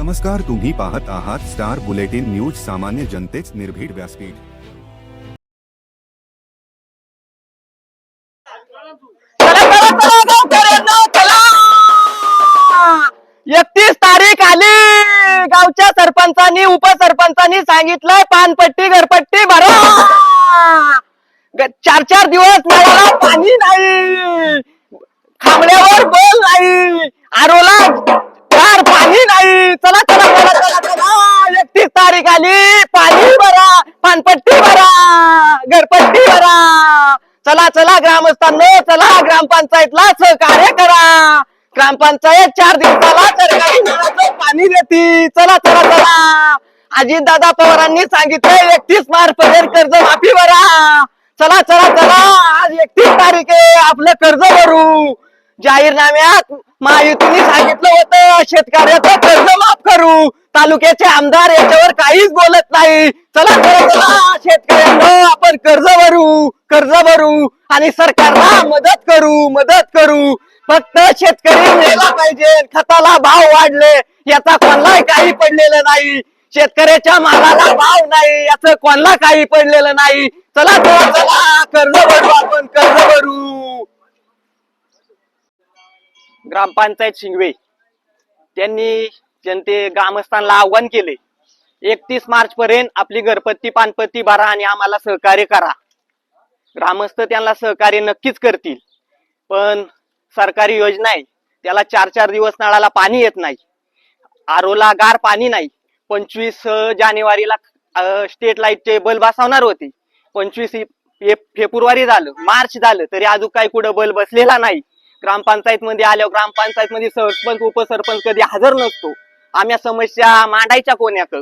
नमस्कार तुम्ही पाहत आहात स्टार बुलेटिन न्यूज सामान्य जनतेच निर्भीड व्यासपीठ. एकतीस तारीख आली. गावच्या सरपंचांनी उपसरपंचांनी सांगितलंय पानपट्टी घरपट्टी भरा. चार चार दिवस नळाला पाणी नाही. खांबड्यावर बोल नाही. आरोला गार पाणी नाही. चला चला चला चला चला एकतीस तारीख आली. पाणी भरा पानपट्टी भरा घरपट्टी भरा. चला चला ग्रामस्थांनो चला ग्रामपंचायतला सहकार्य करा. ग्रामपंचायत चार दिवसाला सरकारी नळाचं पाणी देते. चला चला चला. अजित दादा पवारांनी सांगितलं एकतीस मार्च पर्यंत कर्ज माफी भरा. चला चला चला. आज एकतीस तारीख आहे. आपलं कर्ज भरू. जाहीरनाम्यात महायुतीने सांगितलं होतं शेतकऱ्याचं कर्ज माफ करू. तालुक्याचे आमदार याच्यावर काहीच बोलत नाही. चला चला शेतकऱ्यांना आपण कर्ज भरू कर्ज भरू आणि सरकारला मदत करू मदत करू. फक्त शेतकरी मेला पाहिजे खताला भाव वाढले याचा कोणालाही काही पडलेलं नाही. शेतकऱ्याच्या मालाला भाव नाही याचं कोणाला काही पडलेलं नाही. चला चला चला कर्ज भरू आपण कर्ज भरू. ग्रामपंचायत शिंगवे. त्यांनी जनते ग्रामस्थांना आव्हान केले. एकतीस मार्च पर्यंत आपली घरपत्ती पानपत्ती भरा आणि आम्हाला सहकार्य करा. ग्रामस्थ त्यांना सहकार्य नक्कीच करतील. पण सरकारी योजना आहे. त्याला चार चार दिवस नळाला पाणी येत नाही. आरोला गार पाणी नाही. पंचवीस जानेवारीला स्टेट लाईटचे बल्ब बसवणार होते. पंचवीस फेब्रुवारी झालं. मार्च झालं. तरी अजून काही कुठं बल्ब बसलेला नाही. ग्रामपंचायत मध्ये आल्यावर ग्रामपंचायत मध्ये सरपंच उपसरपंच कधी हजर नसतो. आम्ही समस्या मांडायच्या कोण्याक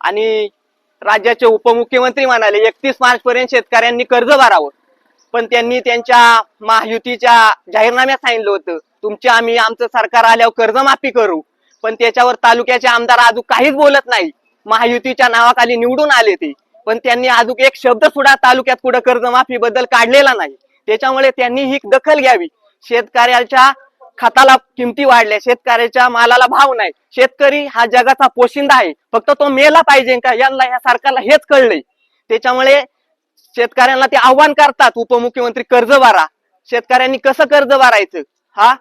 आणि राज्याचे उपमुख्यमंत्री म्हणाले एकतीस मार्च पर्यंत शेतकऱ्यांनी कर्ज भरावं. पण त्यांनी त्यांच्या महायुतीच्या जाहीरनाम्यात सांगितलं होतं तुमचे आम्ही आमचं सरकार आल्यावर कर्जमाफी करू. पण त्याच्यावर तालुक्याचे आमदार अजून काहीच बोलत नाही. महायुतीच्या नावाखाली निवडून आले ते. पण त्यांनी अजून एक शब्द सुद्धा तालुक्यात कुठं कर्जमाफी बद्दल काढलेला नाही. त्याच्यामुळे त्यांनी ही दखल घ्यावी. शेतकऱ्याच्या खताला किमती वाढल्या शेतकऱ्याच्या मालाला भाव नाही. शेतकरी हा जगाचा पोशिंदा आहे. फक्त तो मेला पाहिजे का? यांना या सरकारला हेच कळलंय. त्याच्यामुळे शेतकऱ्यांना ते आव्हान करतात उपमुख्यमंत्री कर्ज भरा शेतकऱ्यांनी कसं कर्ज भरायचं? हा?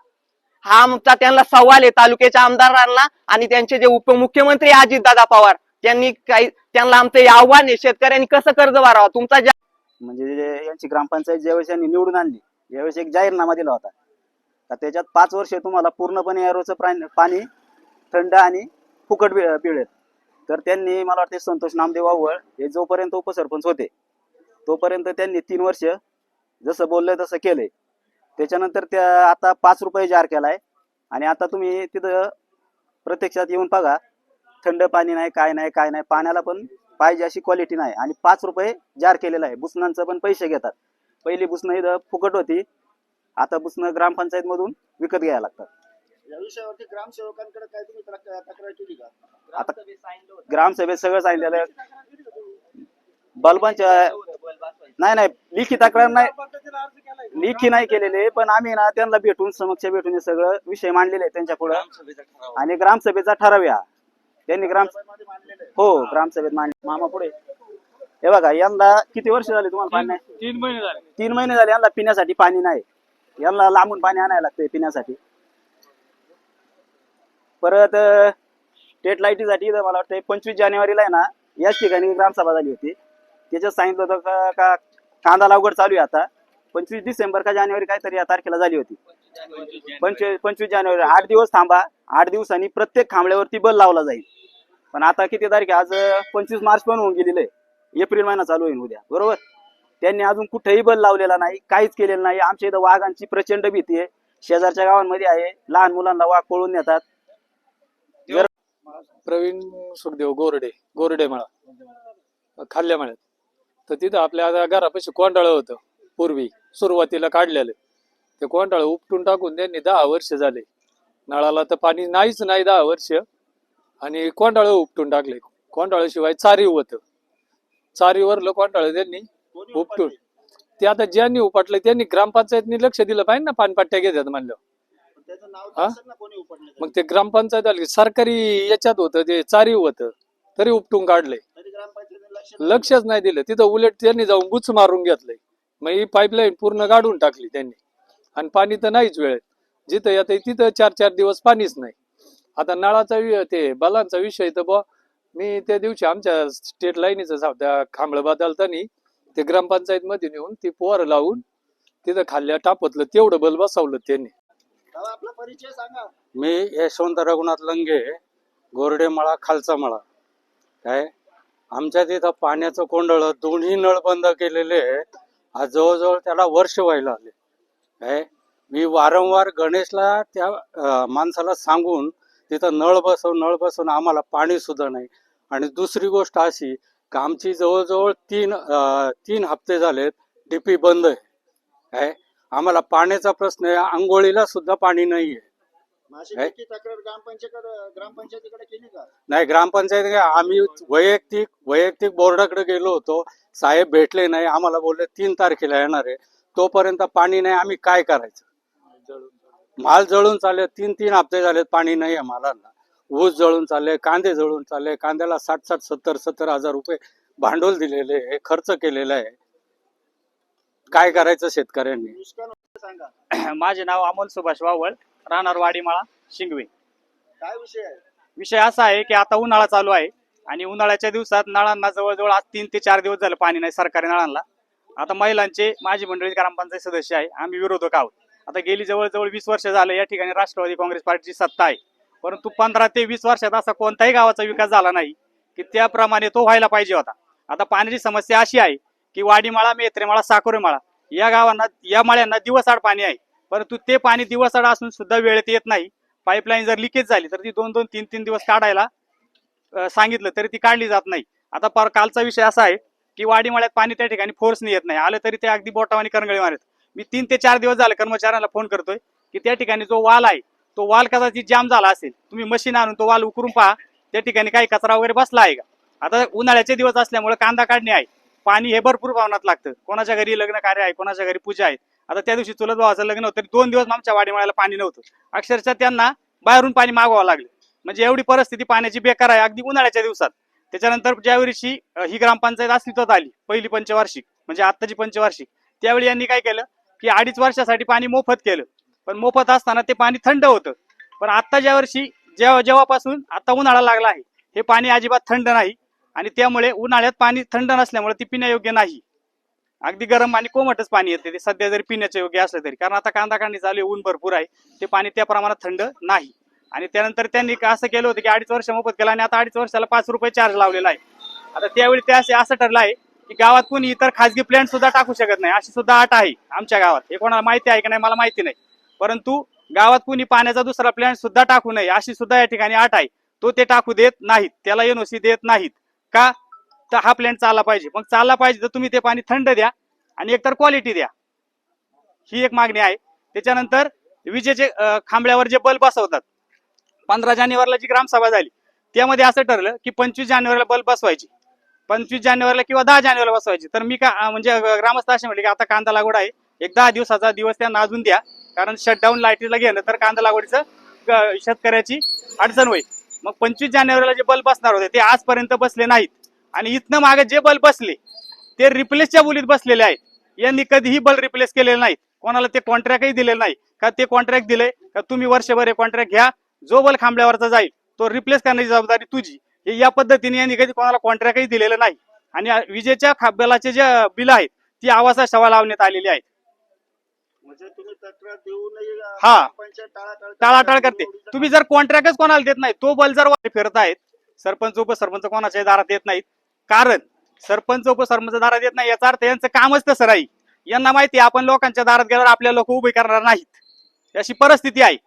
हा आमचा त्यांना सवाल आहे तालुक्याच्या आमदारांना आणि त्यांचे जे उपमुख्यमंत्री अजित दादा पवार त्यांनी काही त्यांना आमचं आव्हान आहे शेतकऱ्यांनी कसं कर्ज भरावं? तुमचा ज्या- म्हणजे यांची ग्रामपंचायत ज्यावेळेस यांनी निवडून आणली यावेळेस एक जाहीरनामा दिला होता. तर त्याच्यात पाच वर्ष तुम्हाला पूर्णपणे एरोचं प्राण- पाणी थंड आणि फुकट पिळेल तर त्यांनी मला वाटते संतोष नामदेव आवळ हे जोपर्यंत उपसरपंच होते तोपर्यंत त्यांनी तीन वर्ष जसं बोललंय तसं केलंय त्याच्यानंतर त्या आता पाच रुपये जार केलाय. आणि आता तुम्ही तिथं प्रत्यक्षात येऊन बघा थंड पाणी नाही काय नाही काय नाही पाण्याला पण पाहिजे अशी क्वालिटी नाही. आणि पाच रुपये जार केलेला आहे. बुसनांचं पण पैसे घेतात. पहिली बुसणं इथं फुकट होती. आता बुसणं ग्रामपंचायत मधून विकत घ्यायला लागतात. या विषयावरती ग्रामसेवकांकडे काय तुम्ही तक्रार तक्रार केली का? आता ग्रामसभेत सगळं सांगितलेलं आहे. बल्बांच्या नाही नाही लिखी तक्रार नाही. लिखी नाही केलेले पण आम्ही ना त्यांना भेटून समक्ष भेटून हे सगळं विषय मांडलेले आहे त्यांच्या पुढं. आणि ग्रामसभेचा ठराव या. त्यांनी ग्राम हो ग्रामसभेत मांडले. मामा पुढे. हे बघा यंदा किती वर्ष झाले तुम्हाला पाणी नाही? तीन महिने झाले. तीन महिने झाले यांना पिण्यासाठी पाणी नाही. यांना लांबून पाणी आणायला लागतंय पिण्यासाठी. परत स्टेट लाईटीसाठी मला वाटतं पंचवीस जानेवारीला आहे ना याच ठिकाणी ग्रामसभा झाली होती. त्याच्यात सांगितलं होतं का- का कांदा लागवड चालू आहे आता. पंचवीस डिसेंबर का जानेवारी काहीतरी या तारखेला झाली होती. पंचवीस पंचवीस जानेवारी आठ दिवस थांबा. आठ दिवसांनी प्रत्येक खांबळ्यावरती बल लावला जाईल. पण आता किती तारीख? आज पंचवीस मार्च पण होऊन गेलेलं आहे. एप्रिल महिना चालू होईल उद्या बरोबर? त्यांनी अजून कुठेही बल लावलेला नाही काहीच केलेलं नाही. आमच्या इथं वाघांची प्रचंड भीती आहे. शेजारच्या गावांमध्ये आहे. लहान मुलांना वाघ पळून नेतात. प्रवीण सुखदेव गोरडे गोरडे मळा खाल्ल्या मळ्यात. तर तिथं आपल्या घरापाशी कोंडाळ होतं. पूर्वी सुरुवातीला काढलेलं. ते कोंडाळ उपटून टाकून त्यांनी दहा वर्ष झाले. नळाला तर पाणी नाहीच नाही दहा वर्ष. आणि कोंडाळ उपटून टाकले. कोंडाळ शिवाय चारीव होतं. चारीवरलं कोंडाळ त्यांनी उपटून ते आता ज्यांनी उपटलं त्यांनी ग्रामपंचायतनी लक्ष दिलं पाहिजे ना पाणपट्ट्या घेतात म्हणलं. हा? मग ते ग्रामपंचायत आली सरकारी याच्यात होतं ते चारीव होतं तरी उपटून काढले. लक्षच नाही दिलं. तिथं उलट त्यांनी जाऊन बुच मारून घेतलंय मग ही पाईपलाईन पूर्ण काढून टाकली त्यांनी. आणि पाणी तर नाहीच वेळेत. जिथं येते तिथं चार चार दिवस पाणीच नाही. आता नळाचा ते बलांचा विषय तर बुवा मी त्या दिवशी आमच्या स्टेट लाईनीचं त्या खांबळ बदलतानी ते ग्रामपंचायत मध्ये नेऊन ती पोर लावून तिथं खाल्ल्या टापतलं तेवढं बल बसवलं त्यांनी. दादा आपला परिचय सांगा. मी यशवंत रघुनाथ लंगे गोरडे मळा खालचा मळा. काय? आमच्या तिथं पाण्याचं कोंडळ दोन्ही नळ बंद केलेले आज जवळजवळ त्याला वर्ष व्हायला आले. काय? मी वारंवार गणेशला त्या अं, माणसाला सांगून तिथं नळ बसव नळ बसवून आम्हाला पाणी सुद्धा नाही. आणि दुसरी गोष्ट अशी का आमची जवळजवळ तीन अं, तीन हप्ते झालेत डीपी बंद आहे. आम्हाला पाण्याचा प्रश्न आहे आंघोळीला सुद्धा पाणी नाही आहे नाही ग्रामपंचायत आम्ही वैयक्तिक वैयक्तिक बोर्डाकडे गेलो होतो. साहेब भेटले नाही आम्हाला बोलले तीन तारखेला येणार आहे. तोपर्यंत पाणी नाही आम्ही काय करायचं? माल जळून चालले तीन तीन हप्ते झालेत पाणी नाही आहे मालाला. ऊस जळून चालले कांदे जळून चालले कांद्याला साठ साठ सत्तर सत्तर हजार रुपये भांडवल दिलेले आहे खर्च केलेला आहे. काय करायचं शेतकऱ्यांनी? माझे नाव अमोल सुभाष वावळ राहणार वाडीमाळा शिंगवे. काय विषय आहे? विषय असा आहे की आता उन्हाळा चालू आहे आणि उन्हाळ्याच्या दिवसात नळांना जवळजवळ आज तीन ते चार दिवस झालं पाणी नाही सरकारी नळांना. आता महिलांचे माझी मंडळी ग्रामपंचायत सदस्य आहे आम्ही विरोधक आहोत. आता गेली जवळजवळ वीस वर्ष झालं या ठिकाणी राष्ट्रवादी काँग्रेस पार्टीची सत्ता आहे. परंतु पंधरा ते वीस वर्षात असा कोणताही गावाचा विकास झाला नाही की त्याप्रमाणे तो व्हायला पाहिजे होता. आता पाण्याची समस्या अशी आहे की वाडीमाळा मेत्रेमाळा साकोरेमाळा या गावांना या माळ्यांना दिवसाआड पाणी आहे. परंतु ते पाणी दिवसाआड असून सुद्धा वेळेत येत नाही. पाईपलाईन जर लिकेज झाली तर ती दोन दोन तीन तीन दिवस काढायला सांगितलं तरी ती काढली जात नाही. आता पर कालचा विषय असा आहे की वाडीमाळ्यात पाणी त्या ठिकाणी फोर्सने येत नाही. आलं तरी ते अगदी बोटावानी करंगळी मारत मी तीन ते चार दिवस झाले कर्मचाऱ्यांना फोन करतोय की त्या ठिकाणी जो वाल आहे तो वाल कदाचित जाम झाला असेल तुम्ही मशीन आणून तो वाल उकरून पहा त्या ठिकाणी काही कचरा वगैरे बसला आहे का? आता उन्हाळ्याचे दिवस असल्यामुळे कांदा काढणे आहे पाणी हे भरपूर प्रमाणात लागतं कोणाच्या घरी लग्न कार्य आहे कोणाच्या घरी पूजा आहे आता त्या दिवशी चुलत भावाचं लग्न होतं तरी दोन दिवस आमच्या वाडीमाळ्याला पाणी नव्हतं. अक्षरशः त्यांना बाहेरून पाणी मागवावं लागलं. म्हणजे एवढी परिस्थिती पाण्याची बेकार आहे अगदी उन्हाळ्याच्या दिवसात. त्याच्यानंतर ज्या वर्षी ही ग्रामपंचायत अस्तित्वात आली पहिली पंचवार्षिक म्हणजे आत्ताची पंचवार्षिक. त्यावेळी यांनी काय केलं की अडीच वर्षासाठी पाणी मोफत केलं. पण मोफत असताना ते पाणी थंड होतं. पण आता ज्या वर्षी जेव्हा जेव्हापासून आता उन्हाळा लागला आहे हे पाणी अजिबात थंड नाही. आणि त्यामुळे उन्हाळ्यात पाणी थंड नसल्यामुळे ती पिण्यायोग्य नाही. अगदी गरम आणि कोमटच पाणी येते. ते सध्या जरी पिण्याचे योग्य असलं तरी. कारण आता कांदा कांडी चालू आहे ऊन भरपूर आहे. ते पाणी त्या प्रमाणात थंड नाही. आणि त्यानंतर त्यांनी असं केलं होतं की अडीच वर्ष मोफत केलं आणि आता अडीच वर्षाला पाच रुपये चार्ज लावलेला आहे. आता त्यावेळी ते असे असं ठरलं आहे की गावात कोणी इतर खासगी प्लॅन्ट सुद्धा टाकू शकत नाही. अशी सुद्धा अट आहे आमच्या गावात. हे कोणाला माहिती आहे का नाही मला माहिती नाही. परंतु गावात कुणी पाण्याचा दुसरा प्लॅन्ट सुद्धा टाकू नये अशी सुद्धा या ठिकाणी अट आहे. तो ते टाकू देत नाहीत. त्याला एनओसी देत नाहीत. का? तर हा प्लॅन्ट चालला पाहिजे. मग चालला पाहिजे तर तुम्ही ते पाणी थंड द्या आणि एकतर क्वालिटी द्या. ही एक मागणी आहे. त्याच्यानंतर विजेचे खांबळ्यावर जे बल्ब बसवतात पंधरा जानेवारीला जी ग्रामसभा झाली त्यामध्ये असं ठरलं की पंचवीस जानेवारीला बल्ब बसवायची. पंचवीस जानेवारीला किंवा दहा जानेवारीला बसवायची. तर मी का म्हणजे ग्रामस्थ असे म्हणले की आता कांदा लागवड आहे. एक दहा दिवसाचा दिवस त्यांना अजून द्या. कारण शटडाऊन लाईटीला घेणं तर कांदा लागवडीचं शेतकऱ्याची अडचण होईल. मग पंचवीस जानेवारीला जे बल्ब बसणार होते ते आजपर्यंत बसले नाहीत. आणि इथनं मागे जे बल्ब बसले ते रिप्लेसच्या बोलीत बसलेले आहेत. यांनी कधीही बल्ब रिप्लेस केलेले नाहीत. कोणाला ते कॉन्ट्रॅक्टही दिलेलं नाही. का ते कॉन्ट्रॅक्ट दिले का तुम्ही वर्षभर हे कॉन्ट्रॅक्ट घ्या. जो बल्ब खांबल्यावरचा जाईल तो रिप्लेस करण्याची जबाबदारी तुझी. या पद्धतीने यांनी कधी कोणाला कॉन्ट्रॅक्टही दिलेलं नाही. आणि विजेच्या खांब्यालाचे जे बिल आहेत ती आवासा शवा लावण्यात आलेली आहेत. हा. टाळाटाळ करते. तुम्ही जर कॉन्ट्रॅक्टच कोणाला देत नाही तो बल जर फिरत आहेत. सरपंच उपसरपंच कोणाच्या दारात देत नाहीत. कारण सरपंच उपसरपंच दारात देत नाही याचा अर्थ यांचं कामच तसं राहील. यांना माहिती आपण लोकांच्या दारात गेल्यावर आपल्या लोक उभे करणार नाहीत. अशी परिस्थिती आहे.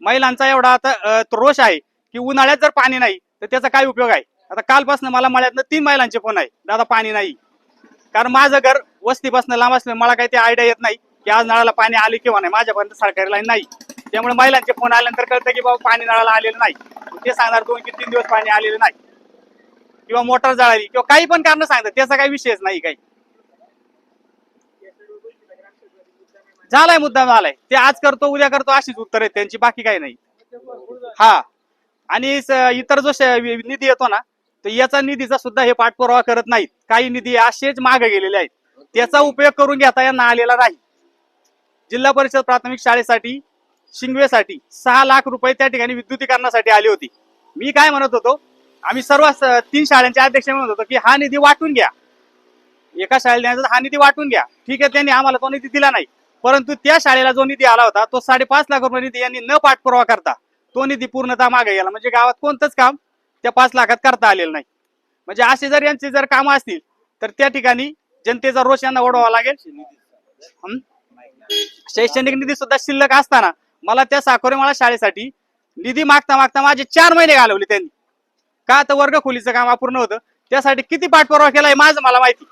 महिलांचा एवढा आता रोष आहे की उन्हाळ्यात जर पाणी नाही तर त्याचा काय उपयोग आहे? आता कालपासून मला मळ्यातनं तीन महिलांचे फोन आहे. दादा पाणी नाही. कारण माझं घर वस्तीपासून लांब असलं मला काही ते आयडिया येत नाही की आज नळाला पाणी आले किंवा नाही. माझ्यापर्यंत सरकारी लाईन नाही. त्यामुळे महिलांचे फोन आल्यानंतर कळतं की बाबा पाणी नळाला आलेलं नाही. ते सांगणार दोन की तीन दिवस पाणी आलेलं नाही. किंवा मोटर जळाली किंवा काही पण कारण सांगतात. त्याचा काही विषयच नाही काही. झालाय मुद्दा झालाय. ते आज करतो उद्या करतो अशीच उत्तर आहेत. त्यांची बाकी काही नाही. हा. आणि इतर जो निधी येतो ना तर याचा निधीचा सुद्धा हे पाठपुरावा करत नाहीत. काही निधी असेच मागे गेलेले आहेत. त्याचा उपयोग करून घेता यांना आलेला नाही. जिल्हा परिषद प्राथमिक शाळेसाठी शिंगवेसाठी सहा लाख रुपये त्या ठिकाणी विद्युतीकरणासाठी आली होती. मी काय म्हणत होतो आम्ही सर्व तीन शाळांचे अध्यक्ष म्हणत होतो की हा निधी वाटून घ्या. एका शाळेला द्यायचा हा निधी वाटून घ्या. ठीक आहे त्यांनी आम्हाला तो निधी दिला नाही. परंतु त्या शाळेला जो निधी आला होता तो साडेपाच लाख रुपये निधी यांनी न पाठपुरावा करता तो निधी पूर्णतः मागे गेला. म्हणजे गावात कोणतंच काम त्या पाच लाखात करता आलेलं नाही. म्हणजे असे जर यांचे जर काम असतील तर त्या ठिकाणी जनतेचा रोष यांना ओढवावा लागेल. शैक्षणिक निधी सुद्धा शिल्लक असताना मला त्या साखोरेमाळा शाळेसाठी निधी मागता मागता माझे चार महिने घालवले त्यांनी. का तर वर्ग खोलीचं काम अपूर्ण होतं. त्यासाठी किती पाठपुरावा केलाय माझं मला माहिती.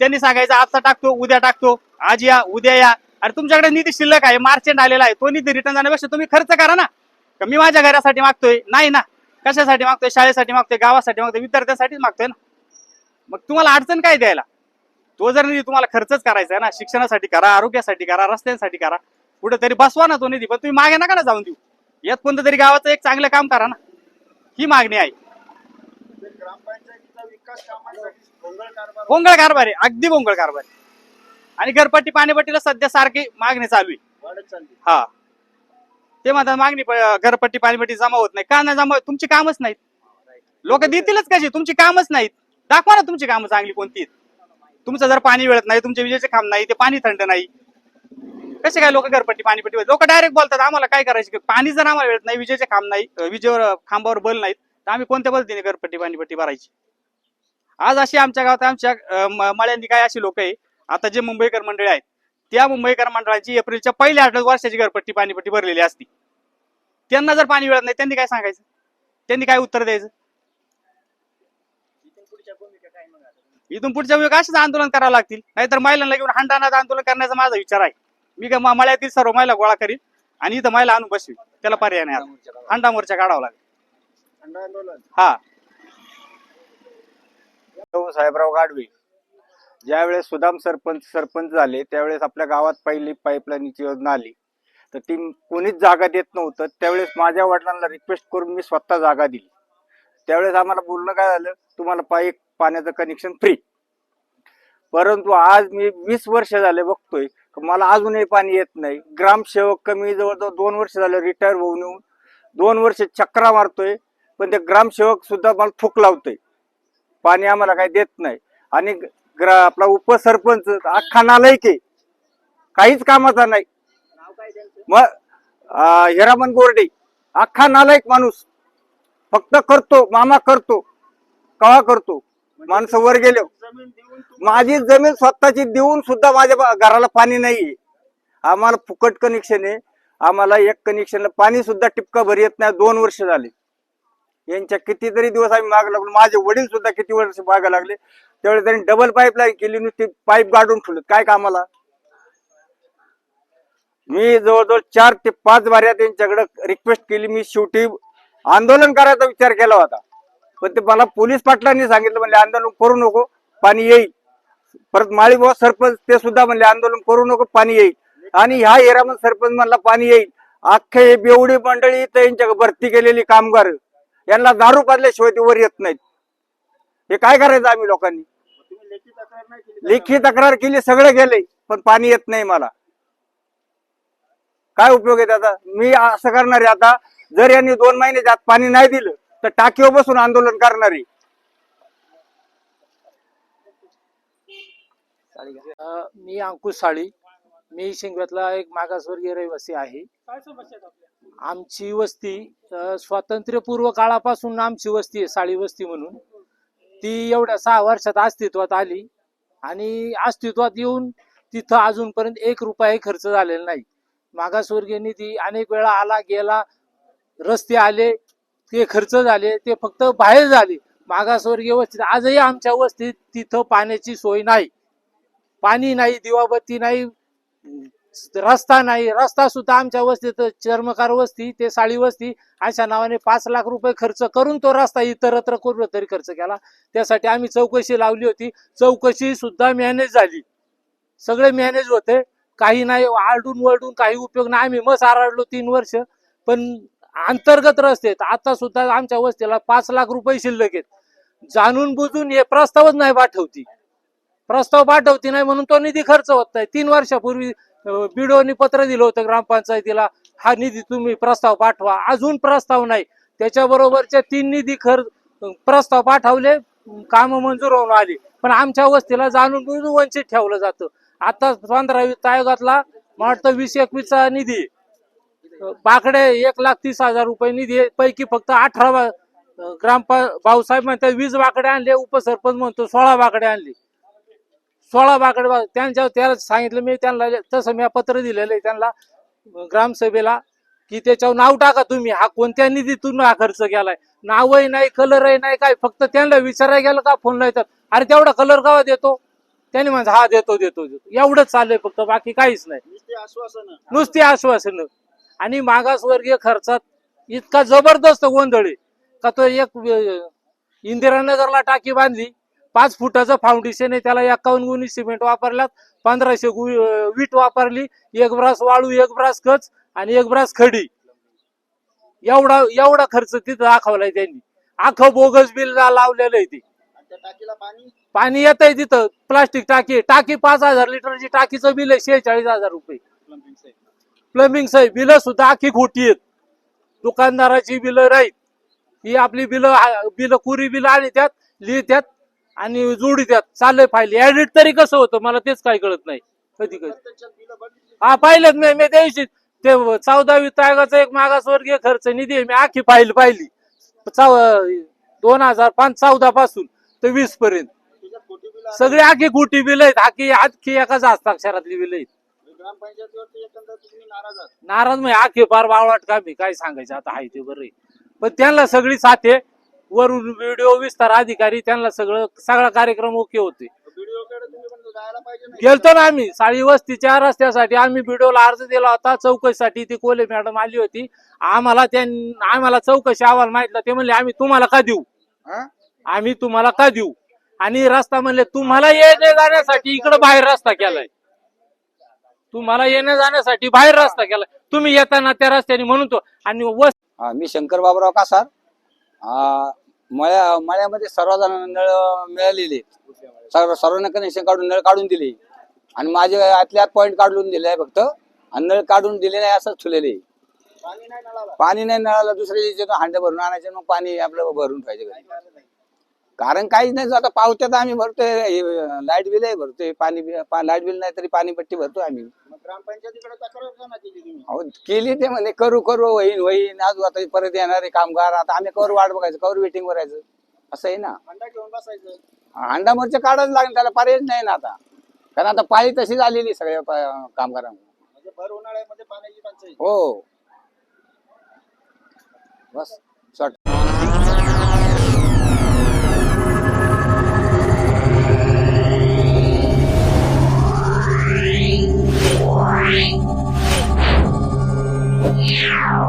त्यांनी सांगायचं आजचा टाकतो उद्या टाकतो आज या उद्या या. अरे तुमच्याकडे निधी शिल्लक आहे मार्चेंट आलेला आहे. तो निधी रिटर्न जाण्यापेक्षा तुम्ही खर्च करा ना. का मी माझ्या घरासाठी मागतोय? नाही ना. कशासाठी मागतोय? शाळेसाठी मागतोय? गावासाठी मागतोय? विद्यार्थ्यांसाठीच मागतोय ना? मग तुम्हाला अडचण काय द्यायला? तो जर निधी तुम्हाला खर्चच करायचा आहे ना शिक्षणासाठी करा आरोग्यासाठी करा रस्त्यांसाठी करा कुठेतरी बसवा ना तो निधी पण तुम्ही मागे नका ना जाऊन देऊ. यात कोणतं तरी गावाचं एक चांगलं काम करा ना. ही मागणी आहे. गोंगळ कारभार आहे. अगदी गोंगळ कारभार आहे. आणि घरपट्टी पाणीपट्टीला सध्या सारखी मागणी चालू आहे. हा. ते म्हणतात मागणी घरपट्टी पाणीपट्टी जमा होत नाही. का नाही जमा होत? तुमची कामच नाहीत. लोक देतीलच कशी? तुमची कामच नाहीत. दाखवा ना तुमची कामं चांगली कोणती आहेत. तुमचं जर पाणी वेळत नाही तुमचे विजेचे खांब नाही ते पाणी थंड नाही. कसे काय लोक घरपट्टी पाणीपट्टी लोक डायरेक्ट बोलतात आम्हाला काय करायचं? पाणी जर आम्हाला वेळत नाही विजेचे खांब नाही अं, विजेवर खांबावर बल नाहीत तर आम्ही कोणत्या पद्धतीने घरपट्टी पाणीपट्टी भरायची? आज अशी आमच्या गावात आमच्या अं, म- मळ्यांनी काय अशी लोक आहे? आता जे मुंबईकर मंडळी आहेत त्या मुंबईकर मंडळाची एप्रिलच्या पहिल्या आठ वर्षाची घरपट्टी पाणीपट्टी भरलेली असती. त्यांना जर पाणी मिळत नाही त्यांनी काय सांगायचं? त्यांनी काय उत्तर द्यायचं? इथून पुढच्या वेळी असेच आंदोलन करावं लागतील. नाहीतर महिलांना घेऊन हंडानात आंदोलन करण्याचा माझा विचार आहे. मी काय मळ्यातील सर्व महिला गोळा करीन आणि इथं महिला आणून बसवी त्याला पर्याय नाही आता. हंडा मोर्चा काढावा लागेल. हा. साहेबराव गाडवे. ज्यावेळेस सुदाम सरपंच सरपंच झाले त्यावेळेस आपल्या गावात पहिली पाईपलाईनची योजना आली. तर ती कोणीच जागा देत नव्हतं. त्यावेळेस माझ्या वडिलांना रिक्वेस्ट करून मी स्वतः जागा दिली. त्यावेळेस आम्हाला बोलणं काय झालं? तुम्हाला पाईप पाण्याचं कनेक्शन फ्री परंतु आज मी वीस वर्ष झाले बघतोय. मला अजूनही पाणी येत नाही. ग्रामसेवक कमी जवळजवळ दोन वर्ष झालं रिटायर होऊन येऊन. दोन वर्ष चक्रा मारतोय. पण ते ग्रामसेवक सुद्धा मला थूक लावतोय. पाणी आम्हाला काही देत नाही. आणि ग्रा आपला उपसरपंच अख्खा नालायक आहे. काहीच कामाचा नाही. मग हिरामन गोरडे अख्खा नालायक माणूस. फक्त करतो मामा करतो कवा करतो? माणसं वर गेले. माझी जमीन स्वतःची देऊन सुद्धा माझ्या घराला पाणी नाहीये. आम्हाला फुकट कनेक्शन आहे. आम्हाला एक कनेक्शनला पाणी सुद्धा टिपका भर येत नाही. दोन वर्ष झाले. यांच्या कितीतरी दिवस आम्ही माग लागलो. माझे वडील सुद्धा किती वर्ष मागा लागले. त्यावेळेस त्यांनी डबल पाईपलाईन केली नुसती पाईप गाडून ठेवलं काय कामाला? मी जवळजवळ चार ते पाच वाऱ्या त्यांच्याकडे रिक्वेस्ट केली. मी शेवटी आंदोलन करायचा विचार केला होता. पण ते मला पोलीस पाटलांनी सांगितलं म्हणले आंदोलन करू नको पाणी येईल. परत माळीबाबा सरपंच ते सुद्धा म्हणले आंदोलन करू नको पाणी येईल. आणि ह्या एरामन सरपंच म्हणला पाणी येईल. अख्खे हे बेवडी मंडळी तर यांच्या भरती केलेली कामगार. यांना दारू पाजल्याशिवाय ते वर येत नाहीत. हे काय करायचं आम्ही लोकांनी? तुम्ही लेखी तक्रार नाही केली लेखी तक्रार केली सगळं गेले पण पाणी येत नाही मला. काय उपयोग आहे त्याचा? मी असं करणार आहे आता जर यांनी दोन महिने त्यात पाणी नाही दिलं तर टाकीवर बसून आंदोलन करणार. आहे मी अंकुश साळी. मी शिंगव्यातला एक मागासवर्गीय रहिवासी आहे. आमची वस्ती स्वातंत्र्यपूर्व काळापासून आमची वस्ती आहे साळी वस्ती म्हणून. ती एवढ्या सहा वर्षात अस्तित्वात आली आणि अस्तित्वात येऊन तिथं अजूनपर्यंत एक रुपयाही खर्च झालेला नाही. मागासवर्गीय निधी अनेक वेळा आला गेला रस्ते आले ते खर्च झाले ते फक्त बाहेर झाले. मागासवर्गीय वस्तीत आजही आमच्या वस्तीत तिथं पाण्याची सोय नाही. पाणी नाही दिवाबत्ती नाही रस्ता नाही रस्ता सुद्धा आमच्या वस्तीत चर्मकार वस्ती ते साळी वस्ती अशा नावाने पाच लाख रुपये खर्च करून तो रस्ता इतरत्र करून तरी खर्च केला. त्यासाठी आम्ही चौकशी लावली होती. चौकशी सुद्धा मॅनेज झाली. सगळे मॅनेज होते. काही नाही आरडून वरडून काही उपयोग नाही. आम्ही मस आरडलो तीन वर्ष. पण अंतर्गत रस्ते आता सुद्धा आमच्या वस्तीला पाच लाख रुपये शिल्लक आहेत. जाणून बुजून हे प्रस्तावच नाही पाठवती. प्रस्ताव पाठवती नाही म्हणून तो निधी खर्च होत नाही. तीन वर्षापूर्वी बिडोनी पत्र दिलं होतं ग्रामपंचायतीला. हा निधी तुम्ही प्रस्ताव पाठवा. अजून प्रस्ताव नाही. त्याच्याबरोबरच्या तीन निधी खर्च प्रस्ताव पाठवले. काम मंजूर होऊन आली. पण आमच्या वस्तीला जाणून बुजून वंचित ठेवलं जातं. आता पंधरा वित्त आयोगातला मला वाटतं वीस एकवीसचा निधी. बाकडे एक लाख तीस हजार रुपये निधी पैकी फक्त अठरा ग्रामप भाऊसाहेब म्हणतात वीस बाकडे आणले उपसरपंच म्हणतो सोळा बाकडे आणली. सोळा बाकडे त्यांच्या त्याला सांगितलं मी त्यांना तसं मी पत्र दिलेलं आहे त्यांना ग्रामसभेला की त्याच्यावर नाव टाका तुम्ही. हा कोणत्या निधीतून हा खर्च केलाय? नावही नाही कलरही नाही काय? फक्त त्यांना विचारायला गेलं का फोन येतात अरे तेवढा कलर कावा देतो? त्यांनी म्हणजे हा देतो देतो देतो. एवढंच चाललंय फक्त बाकी काहीच नाही. नुसते आश्वासन. नुसती आश्वासनं. आणि मागासवर्गीय खर्चात इतका जबरदस्त गोंधळ आहे. का तो एक इंदिरानगरला टाकी बांधली पाच फुटाचं फाउंडेशन आहे. त्याला एकावन्न गुणी सिमेंट वापरल्यात पंधराशे गु- वीट वापरली. एक ब्रास वाळू एक ब्रास कच आणि एक ब्रास खडी. एवढा एवढा खर्च तिथं दाखवलाय त्यांनी. अख्खं बोगस बिल लावलेलं आहे ते. पाणी येत आहे तिथं. प्लास्टिक टाकी. टाकी पाच हजार लिटरची टाकीचं बिल आहे. शेहेचाळीस हजार रुपये. प्लंबिंग साहेब बिल सुद्धा आखी खोटी आहेत. दुकानदाराची बिलं राहीत. ही आपली बिलं बिलं कुरी बिल आणि त्यात लिहित्यात. आणि जोडीत्यात चाललंय फाईल ऍडिट तरी कसं होतं? मला तेच काही कळत नाही. कधी कधी. हा पाहिलं नाही मी त्या ते चौदावी वित्त एक मागासवर्गीय खर्च. निधी मी आखी फाईल पाहिली. चौ- दोन हजार पाच चौदा पासून ते वीस पर्यंत. सगळी आखी खोटी बिल आहेत. आखी आखी एकाच हस्ताक्षरातली बिल आहेत. नाराज नाराज म्हणजे आखे फार बावळाट का मी? काय सांगायचं? आता आहे ते बरं आहे. पण त्यांना सगळी साथे वरून व्हिडिओ विस्तार अधिकारी त्यांना सगळं सगळा कार्यक्रम ओके होते गेलतो ना आम्ही साडी वस्तीच्या रस्त्यासाठी आम्ही व्हिडिओला अर्ज दिला होता. चौकशीसाठी ती कोले मॅडम आली होती. आम्हाला त्यां आम्हाला चौकशी अहवाल माहितला ते म्हणले आम्ही तुम्हाला का देऊ? आम्ही तुम्हाला का देऊ? आणि रस्ता म्हणले तुम्हाला येण्या जाण्यासाठी इकडे बाहेर रस्ता केलाय. तुम्हाला येण्या जाण्यासाठी बाहेर रस्ता केलाय. तुम्ही येताना त्या रस्त्याने म्हणून तो आणि मी शंकर बाबराव कासार मळ्या मळ्यामध्ये सर्वजणांना नळ मिळालेले. सर्व सर्वांना कनेक्शन काढून नळ काढून दिले आणि माझे आतल्या पॉईंट काढून दिले आहे फक्त आणि नळ काढून दिले नाही असंच ठेवलेले. पाणी नाही नळाला दुसऱ्या हांडे भरून आणायचे मग पाणी आपलं भरून ठेवायचे. कारण काहीच नाही आता पावत्यात आम्ही भरतोय लाइट बिल आहे भरतोय पाणी लाइट बिल नाही तरी पाणी पट्टी भरतोय आम्ही. ग्रामपंचायतीकडे तक्रार का नाही केली तुम्ही? अहो केली ते म्हणे करू करू होईन होईन अजून आता परत येणारे कामगार आता आम्ही कवर वाट बघायचं कवर वेटिंग करायचं असं आहे ना. अंडा घेऊन बसायचं. अंडा मोर्चा लागेल त्याला पर्यायच नाही ना आता. कारण आता पाळी तशी झालेली सगळ्या प- कामगारांना म्हणजे भर उन्हाळ्यामध्ये पाण्याची पंचायत हो. बस. Yeah.